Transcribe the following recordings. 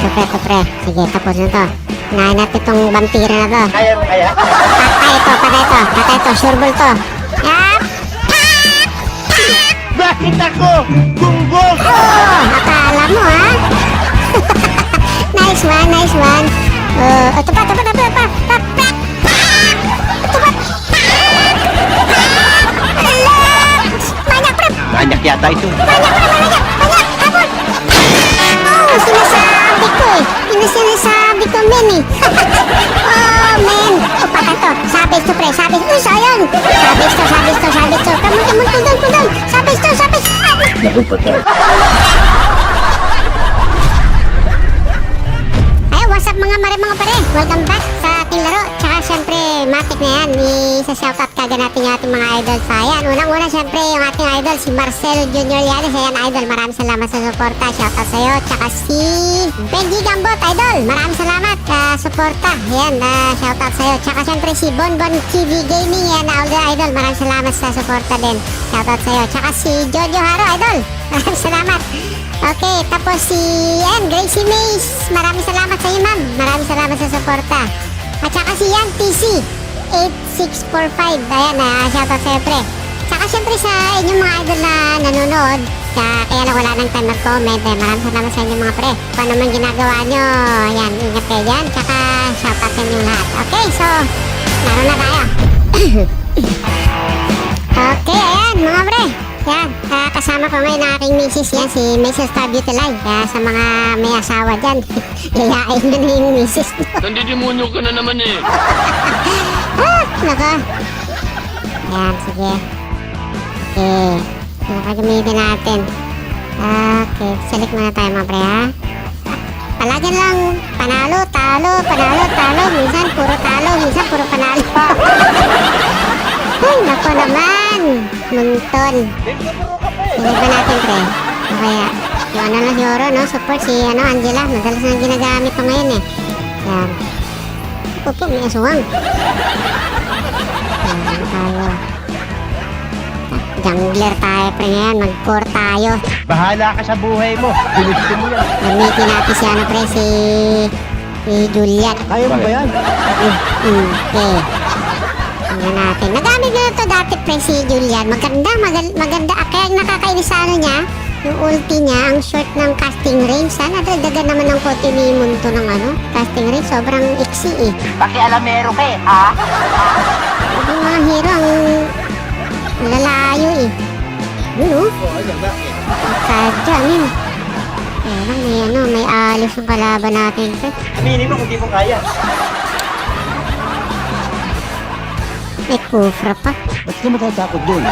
Ito pre, ito pre. Sige, tapos na to. Unahin natin itong vampira na to. Kaya kaya? Patay ito, patay ito, patay ito, sureball to. Yap! Bakit ako? Gunggong! Oh, akala mo ha? nice one, nice one. Oh, ito pa, ito pa, ito pa, ito pa! Ito pa! Manyak yata ito. Manyak, ko, men eh. oh, men. O, patay to. Sabis to, pre. Sabis. Uy, sayang. Sabis to, sabis to, sabis to. Kamon, kamon, kundon, kundon. Sabis to, sabis. Naku, patay. Ay, what's up mga mare mga pare? Welcome back sa ating laro. Tsaka syempre, matik na yan. Isa-shoutout kaga natin yung ating mga idol sa yan. Unang-una syempre yung ating idol, si Marcel Junior Llanes. Ayan, idol. Maraming salamat sa suporta. Shoutout sa'yo. Tsaka si Benji Gambot, idol. Maraming salamat sa suporta. Ayan, uh, shoutout sa'yo. Tsaka syempre si Bonbon TV Gaming. Yan, older idol. Maraming salamat sa suporta din. Shoutout sa'yo. Tsaka si Jojo Haro, idol. Maraming salamat. Okay, tapos si yan, Gracie Mays. Maraming salamat sa iyo, ma'am. Maraming salamat sa suporta. At saka si Yan TC 8645. Ayan, uh, shoutout sa'yo, pre. Saka syempre sa inyong mga idol na nanonood, kaya, kaya lang wala nang time mag-comment. Eh, maraming salamat sa inyo mga pre. Kung ano man ginagawa nyo, yan, ingat kayo dyan. Tsaka shoutout sa inyong lahat. Okay, so, laro na tayo. Okay, ayan mga pre. Yan, ah, kasama ko ngayon ang aking misis yan, si Mrs. Tabutulay. Kaya sa mga may asawa dyan, yayain na na yung misis mo. Nandidemonyo ka na naman eh. ah, nako. Yan, sige. Okay, ano ka gamitin natin? Okay, select muna tayo mga pre ha. Palagi lang panalo, talo, panalo, talo. Minsan puro talo, minsan puro panalo. Ay, nako naman. Munton. Sige ba natin, pre? O kaya, yung ano lang siguro, no? Support si, ano, Angela. Madalas na ginagamit ko ngayon, eh. Yan. Opo, may aswang. Tayo. Jungler tayo, pre, ngayon. Mag-core tayo. Bahala ka sa buhay mo. Gusto mo yan. Gamitin natin si, ano, pre, si... Si Juliet. Kaya mo ba yan? Mm, okay. Tingnan natin. Nagamit ko na to dati, pre, si Julian. Maganda, magal- maganda. Ah, Kaya nakakainis sa ano niya, yung ulti niya, ang short ng casting range. Sana dagdagan naman ng konti ni Munto ng ano, casting range. Sobrang iksi eh. Pakialamero ka eh, ha? Mga hero, ang lalayo eh. Yun oh. Sadya, min. Kaya lang, may ano, may alis yung kalaban natin. Aminin mo kung di mo kaya. May kufra pa. Ba't ka matatakot doon?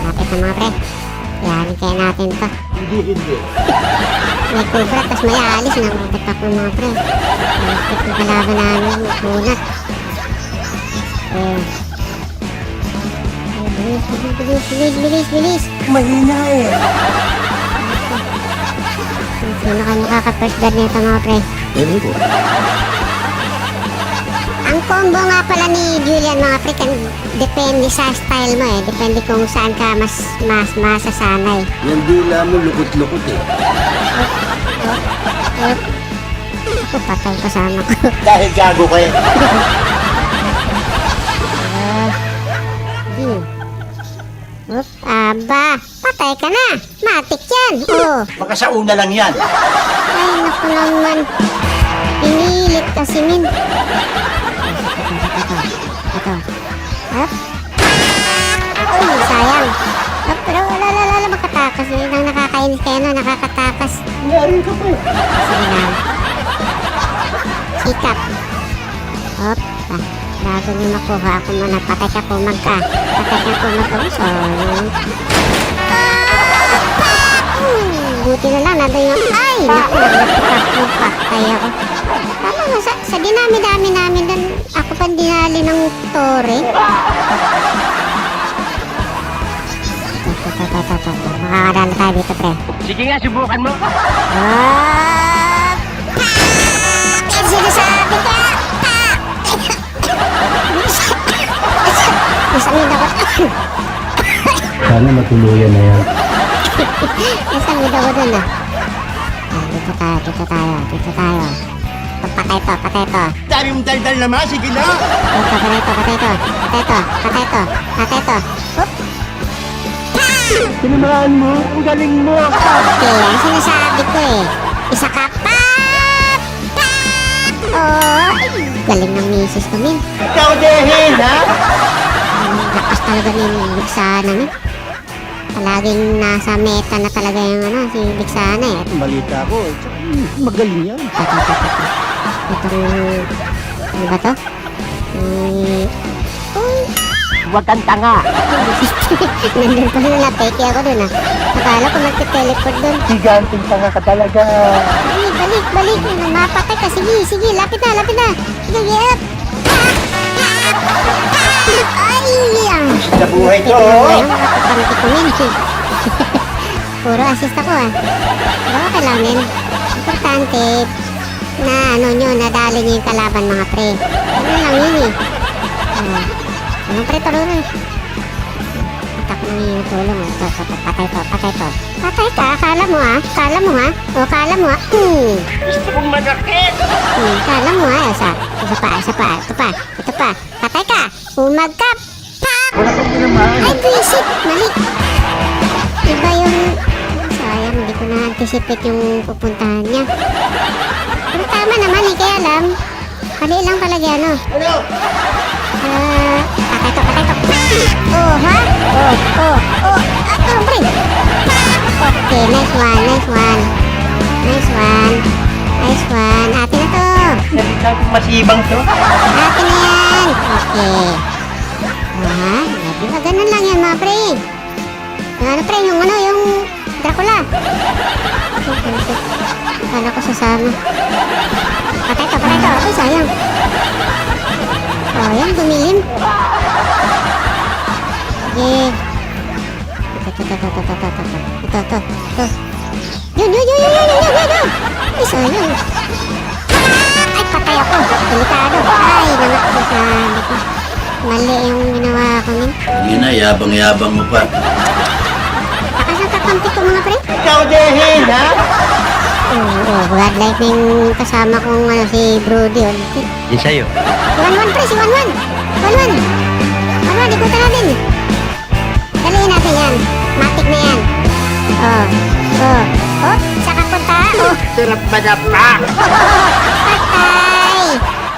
Malapit na mga pre. Yarin kaya natin to. Hindi, hindi. May kubra, tapos may alis na matatak ng mga pre. Malapit yung kalaban namin. Bunat. Eh. Ay, Bilis, bilis, bilis, bilis, bilis, bilis. Mahina eh. Sino kayo makaka-first blood nito mga pre? Hindi ko. Ang combo nga pala ni Julian mga pre, kan depende sa style mo eh. Depende kung saan ka mas mas masasanay. Yung dila mo lukot-lukot eh. Eh, ako patay kasama ko. Dahil gago ka eh. Hmm. Oop, aba, patay ka na. Matik yan. Oh, Baka sa una lang yan. ay naku naman. Pinilit kasi min. Ito, ito. Up. Uy, sayang. Up, pero wala, wala, wala, makatakas. Yun ang nakakainis kayo na, nakakatakas. Nangyari ka pa eh. Sige na. Sikap. Hop. Bago nyo makuha ako muna. Patay ka pumag ka. Patay ka pumag ka. So, yun. Hmm, buti na lang nandun yung... Ay! Naku, nagpapatay ako. Tama nga, sa, sa dinami-dami namin doon, ako pa dinali ng tore. Makakadala tayo dito, pre. Sige nga, subukan mo. Ah! Sana matuluyan na yan. Nasamid ako dun ah. Dito tayo, dito tayo, dito tayo. Patay to, patay to. Dami mong daldal naman, sige na! Patay to, patay to, patay to. Patay to, patay to, patay to. Oop! Tinamaan mo, ang galing mo! Okay, ang sinasabi ko eh. Isa ka pa! Oh, ay, galing ng misis ko, Min. Ikaw, Dehin, ha? Ang lakas talaga ni Bigsana, Min. Palaging nasa meta na talaga yung ano, si Bigsana eh. Balita ko, magaling yan. Ito, ito, ito, ito. Itong, ano ba to? Uy, Huwag kang tanga! nandun pa na napeke ako dun ah. Akala ko magte-teleport dun. Giganting tanga ka talaga! Ay, balik, balik. Mapatay ka. Sige, sige. Lapit na, lapit na. Sige, up. Ay, ang. Sa buhay to, ko yun. Puro assist ako ah. Pero okay lang yun. Importante na ano nyo, nadali nyo yung kalaban mga pre. Ano lang yun eh. Oh. Ano pre, tulong eh. Atak mo yung tulong ah. Ito, ito, patay to, patay to. Patay ka, akala mo ah. Akala mo ha. O, akala mo ah. Hmm. Gusto kong manakit! Hmm, kala mo ha. Isa, isa pa, isa pa, ito pa, ito pa. Patay ka. Umagkap. Wala kang tinamaan! Ay, visit! Mali! Iba yung... Sayang, hindi ko na-anticipate yung pupuntahan niya. Pero tama naman eh, kaya alam. Mali lang talaga ano. Ano? Ah, patay to, patay to. Oh, ha? Oh, oh, oh. Ah, pre. Okay, nice one, nice one. Nice one. Nice one. Atin na to. Sabi masibang to. Atin na yan. Okay. Di ba ganun lang yan, mga pre? Yung ano, pre? Yung ano, yung Dracula. Kala ko sasama. Patay to, patay to. Ay, sayang. Oh, yan, dumilim. Sige. Ito, ito, ito, ito, ito, ito, ito, ito, ito. Yun, yun, yun, yun, yun, yun, yun, yun. Ay, sayang. Ay, patay ako. Delikado. Ay, sabi ko. Mali yung ginawa ko, min. Hindi na, yabang-yabang mo pa. Takas ang kakampi ko, mga pre. Ikaw, Dehin, ha? Oo, oh, godlike na yung kasama kong ano, si Brody. Oh. Si Yan sa'yo. 1-1 pre, si 1-1. 1-1. 1-1, ikutan natin. Dalihin natin yan. Matik na yan. Oh, oh. Oh, saka punta. Oh, Sarap ba na pa? patay.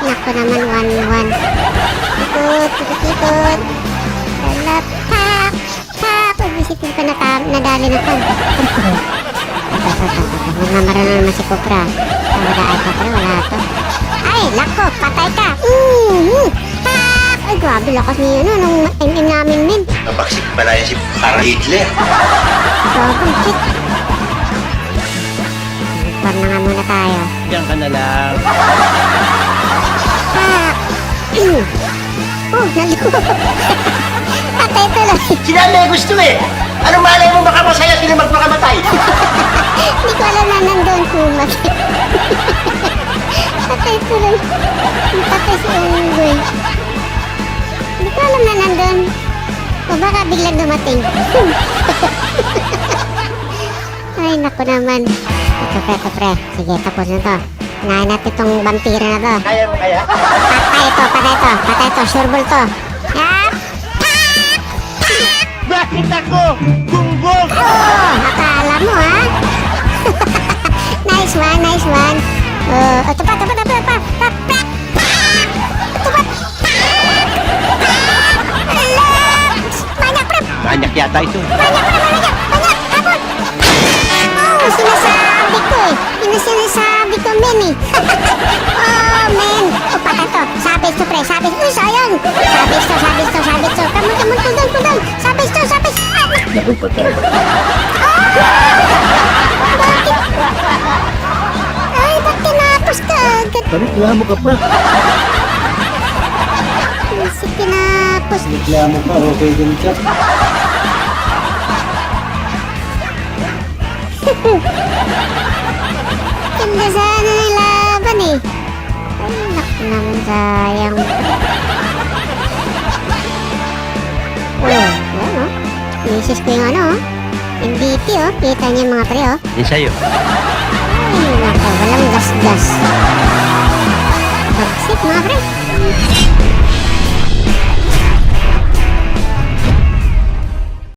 Naku naman, 1-1. Ikot, ikot. Dalap, tak, tak. Pag-visit ko pa nata- nadali na to. Magmamara na naman si Cobra. Wala ay Cobra, wala to. Ay, lako, patay ka. Mm-hmm. Ay, grabe lakas niya ano, nung MM namin min. Nabaksik pala yan si para Hitler. Grabe, hit. Par na nga muna tayo. Diyan ka na lang. Tak! Patay tuloy. Sinabi gusto eh! Ano malay mo baka masaya sila magpakamatay? Hindi ko alam na nandun kumag. Patay tuloy. Patay si Unggoy. Hindi ko alam na nandun. O baka biglang dumating. Ay, naku naman. Ito pre, ito pre. Sige, tapos na to. Unahin natin itong vampira na to. Kaya mo kaya? Patay to, patay to, patay to. Sureball to. Yap! Bakit ako? Gunggong! Oh, akala mo ha? nice one, nice one. Oh, ito pa, ito pa, ito pa, ito pa, ito pa, ito pa, Banyak, yata! Banyak! Banyak! Oh, men. Oh, patay to. Sabis to, pre. Sabis. Uy, sayang. Sabis to, sabis to, sabis to. Come on, come on, cool down, cool down. Sabis to, sabis. Ah, Naku, patay. Ay, ba't tinapos ka agad? Reklamo ka pa. Si tinapos. Reklamo ka, okay din ka. Ganda sana eh. Naman sayang. Oh, ayan oh. Misis ko yung ano oh. MVP oh. Kita niyo mga pre oh. Yan sa'yo. Ay, Bagsik mga pre.